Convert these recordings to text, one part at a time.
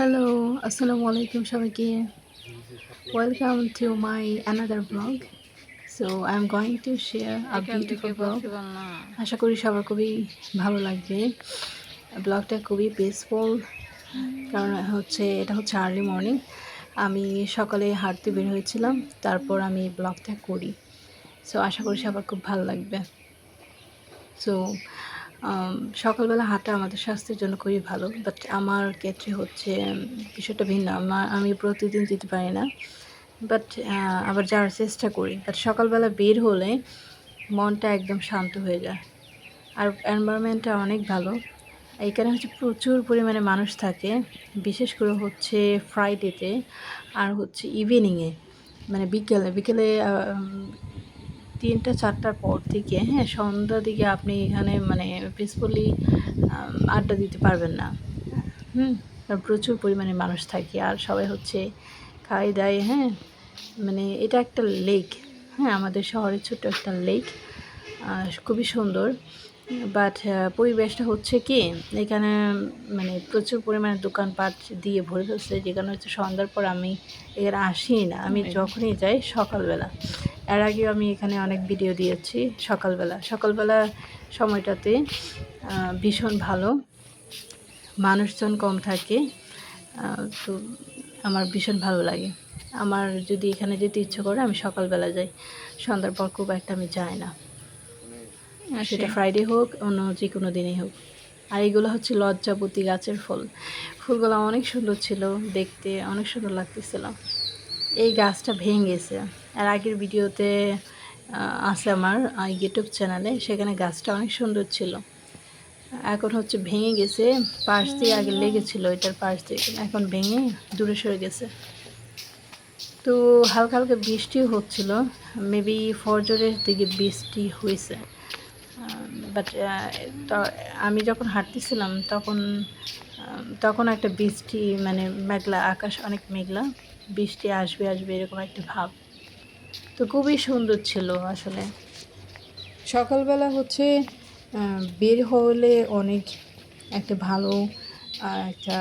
Hello আসসালামু আলাইকুম সবাইকে। Welcome to my another blog so I am going to share a beautiful blog আশা করি সবার খুবই ভালো লাগবে। ব্লগটা খুবই পিসফুল কারণ হচ্ছে এটা হচ্ছে আর্লি মর্নিং আমি সকালে হাঁটতে বের হয়েছিলাম তারপর আমি ব্লগটা করি। সো আশা করি সবার খুব ভালো লাগবে। সো সকালবেলা হাঁটা আমাদের স্বাস্থ্যের জন্য খুবই ভালো বাট আমার ক্ষেত্রে হচ্ছে বিষয়টা ভিন্ন। আমার, আমি প্রতিদিন যেতে পারি না বাট আবার যাওয়ার চেষ্টা করি। বাট সকালবেলা বের হলে মনটা একদম শান্ত হয়ে যায়। আর এনভায়রনমেন্টটা অনেক ভালো। এখানে হচ্ছে প্রচুর পরিমাণে মানুষ থাকে, বিশেষ করে হচ্ছে ফ্রাইডেতে আর হচ্ছে ইভিনিংয়ে মানে বিকেলে। বিকেলে তিনটা চারটার পর থেকে হ্যাঁ সন্ধ্যার দিকে আপনি এখানে মানে পিসফুলি আড্ডা দিতে পারবেন না। হুম প্রচুর পরিমাণে মানুষ থাকে আর সবাই হচ্ছে খাই দায় হ্যাঁ মানে এটা একটা লেক হ্যাঁ আমাদের শহরের ছোট্ট একটা লেক খুবই সুন্দর। বাট পরিবেশটা হচ্ছে কি এখানে মানে প্রচুর পরিমাণে দোকানপাট দিয়ে ভরে ফেলছে যেখানে হচ্ছে সন্ধ্যার পর আমি এখানে আসি না। আমি যখনই যাই সকালবেলা। এর আগেও আমি এখানে অনেক ভিডিও দিয়েছি সকালবেলা। সকালবেলা সময়টাতে ভীষণ ভালো। মানুষজন কম থাকে তো আমার ভীষণ ভালো লাগে। আমার যদি এখানে যেতে ইচ্ছে করে আমি সকালবেলা যাই। সন্ধ্যার পর খুব একটা আমি যাই না। সেটা ফ্রাইডে হোক অন্য যে কোনো দিনেই হোক। আর এইগুলো হচ্ছে লজ্জাপতি গাছের ফুল। ফুলগুলো অনেক সুন্দর ছিল দেখতে অনেক সুন্দর লাগতেছিল। এই গাছটা ভেঙে গেছে আর আগের ভিডিওতে আছে আমার ইউটিউব চ্যানেলে সেখানে গাছটা অনেক সুন্দর ছিল। এখন হচ্ছে ভেঙে গেছে। পাশ দিয়ে আগে লেগেছিল এটার পাশ দিয়ে। এখন ভেঙে দূরে সরে গেছে। তো হালকা হালকা বৃষ্টিও হচ্ছিল। মেবি ফরজরের দিকে বৃষ্টি হয়েছে। বাট আমি যখন হাঁটতেছিলাম, তখন তখন একটা বৃষ্টি মানে মেঘলা আকাশ অনেক মেঘলা। বৃষ্টি আসবে আসবে, এরকম একটা ভাব। তো খুবই সুন্দর ছিল আসলে। সকালবেলা হচ্ছে বের হলে অনেক একটা ভালো একটা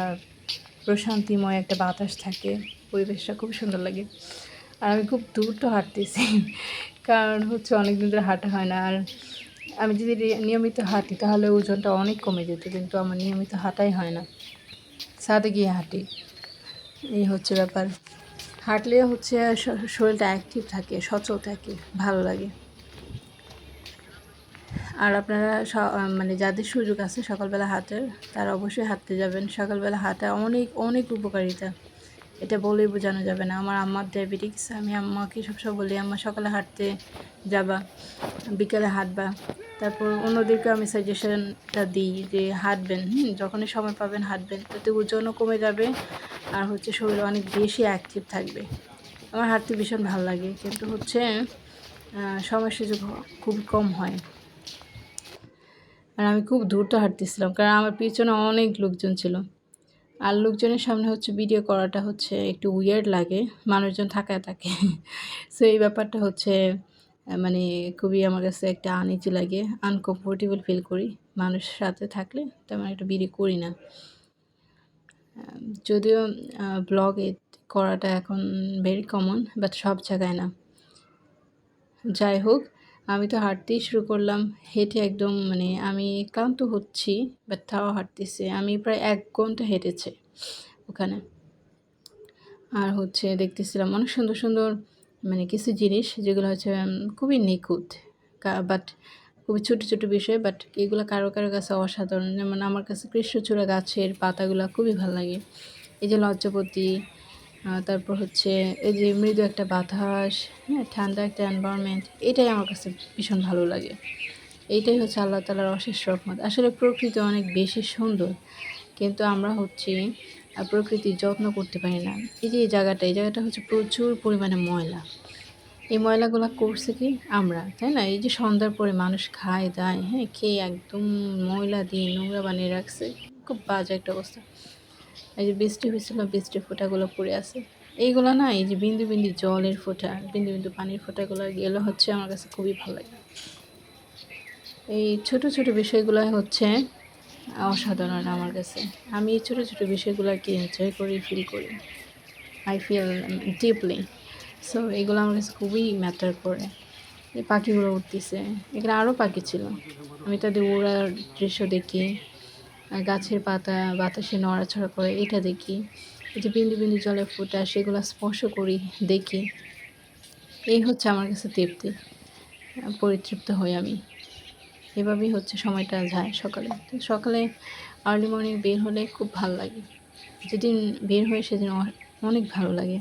প্রশান্তিময় একটা বাতাস থাকে। পরিবেশটা খুব সুন্দর লাগে। আর আমি খুব দূর তো হাঁটতেছি, কারণ হচ্ছে অনেক দিন ধরে হাঁটা হয় না। আর আমি যদি নিয়মিত হাঁটি তাহলে ওজনটা অনেক কমে যেত, কিন্তু আমার নিয়মিত হাঁটাই হয় না। সাথে গিয়ে হাঁটি। এই হচ্ছে ব্যাপার। হাঁটলে হচ্ছে শরীরটা অ্যাক্টিভ থাকে, সচল থাকে, ভালো লাগে। আর আপনারা মানে যাদের সুযোগ আছে সকালবেলা হাঁটার, তারা অবশ্যই হাঁটতে যাবেন। সকালবেলা হাঁটা অনেক অনেক উপকারিতা। এটা বলেই বোঝানো যাবে না। আমার আম্মার ডায়াবেটিক্স আমি আম্মাকে সবসময় বলি, আম্মা, সকালে হাঁটতে যাবা, বিকেলে হাঁটবা। তারপর অন্যদেরকে আমি সাজেশনটা দিই যে, হাঁটবেন। হুম, যখনই সময় পাবেন হাঁটবেন। তাতে ওজনও কমে যাবে আর হচ্ছে শরীর অনেক বেশি অ্যাক্টিভ থাকবে। আমার হাঁটতে ভীষণ ভালো লাগে, কিন্তু হচ্ছে সময় সুযোগ খুব কম হয়। আর আমি খুব দ্রুত হাঁটতেছিলাম, কারণ আমার পিছনে অনেক লোকজন ছিল। আর লোকজনের সামনে হচ্ছে ভিডিও করাটা হচ্ছে একটু উইয়ার্ড লাগে, মানুষজন থাকায় থাকে। সো এই ব্যাপারটা হচ্ছে মানে খুবই আমার কাছে একটা আনিজি লাগে আনকমফোর্টেবল ফিল করি। মানুষের সাথে থাকলে তেমন একটা ভিডিও করি না। যদিও ব্লগ করাটা এখন ভেরি কমন বাট সব জায়গায় না। যাই হোক, আমি তো হাঁটতেই শুরু করলাম। হেঁটে একদম মানে আমি ক্লান্ত হচ্ছি বাট তাও হাঁটতেছে। আমি প্রায় এক ঘণ্টা হেঁটেছে ওখানে। আর হচ্ছে দেখতেছিলাম অনেক সুন্দর সুন্দর মানে কিছু জিনিস যেগুলো হচ্ছে খুবই নিখুঁত। বাট খুবই ছোটো ছোটো বিষয় বাট এগুলো কারও কারও কাছে অসাধারণ। যেমন আমার কাছে কৃষ্ণচূড়া গাছের পাতাগুলো খুবই ভালো লাগে। এই যে লজ্জাপতি তারপর হচ্ছে এই যে মৃদু একটা বাতাস হ্যাঁ ঠান্ডা একটা এনভায়রনমেন্ট এটাই আমার কাছে ভীষণ ভালো লাগে। এইটাই হচ্ছে আল্লাহ তালার অশেষ রকমত আসলে প্রকৃতি অনেক বেশি সুন্দর, কিন্তু আমরা হচ্ছে প্রকৃতির যত্ন করতে পারি না। এই যে এই জায়গাটা এই জায়গাটা হচ্ছে প্রচুর পরিমাণে ময়লা। এই ময়লাগুলো করছে কি আমরা, তাই না? এই যে সন্ধ্যার পরে মানুষ খায়, দায় হ্যাঁ? খেয়ে একদম ময়লা দিয়ে নোংরা বানিয়ে রাখছে? খুব বাজে একটা অবস্থা। এই যে বৃষ্টি হয়েছিল, বৃষ্টির ফোঁটাগুলো পড়ে আছে। এইগুলো না, এই যে বিন্দু বিন্দু জলের ফোঁটা, বিন্দু বিন্দু পানির ফোঁটাগুলো এগুলো হচ্ছে আমার কাছে খুবই ভালো লাগে। এই ছোট ছোট বিষয়গুলো হচ্ছে অসাধারণ আমার কাছে। আমি এই ছোটো ছোটো বিষয়গুলোকে এনজয় করি ফিল করি। আই ফিল ডিপলি সো এগুলো আমার কাছে খুবই ম্যাটার করে। এই পাখিগুলো উঠতেছে এখানে আরও পাখি ছিল। আমি তাদের ওড়ার দৃশ্য দেখি। গাছের পাতা, বাতাসে নড়াচড়া করে, এটা দেখি। এই যে বিন্দু বিন্দু জলে ফোটা, সেগুলো স্পর্শ করি, দেখি। এই হচ্ছে আমার কাছে তৃপ্তি। পরিতৃপ্ত হই আমি। এভাবেই হচ্ছে সময়টা যায় সকালে। তো সকালে আর্লি মর্নিং বের হলে খুব ভালো লাগে। যেদিন বের হয় সেদিন অনেক ভালো লাগে।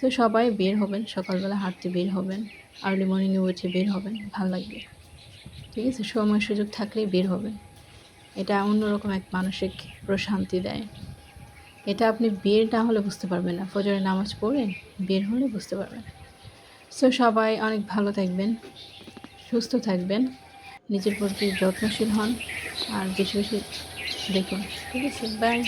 তো সবাই বের হবেন, সকালবেলা হাঁটতে বের হবেন আর্লি মর্নিংয়ে উঠে বের হবেন, ভালো লাগবে। ঠিক আছে? সময় সুযোগ থাকলেই বের হবেন। এটা অন্যরকম এক মানসিক প্রশান্তি দেয়। এটা আপনি বের না হলে বুঝতে পারবেন না। ফজরে নামাজ পড়ে বের হলে বুঝতে পারবেন। সো সবাই অনেক ভালো থাকবেন, সুস্থ থাকবেন, নিজের প্রতি যত্নশীল হন, আর বেশি বেশি দেখুন। ঠিক আছে? বাই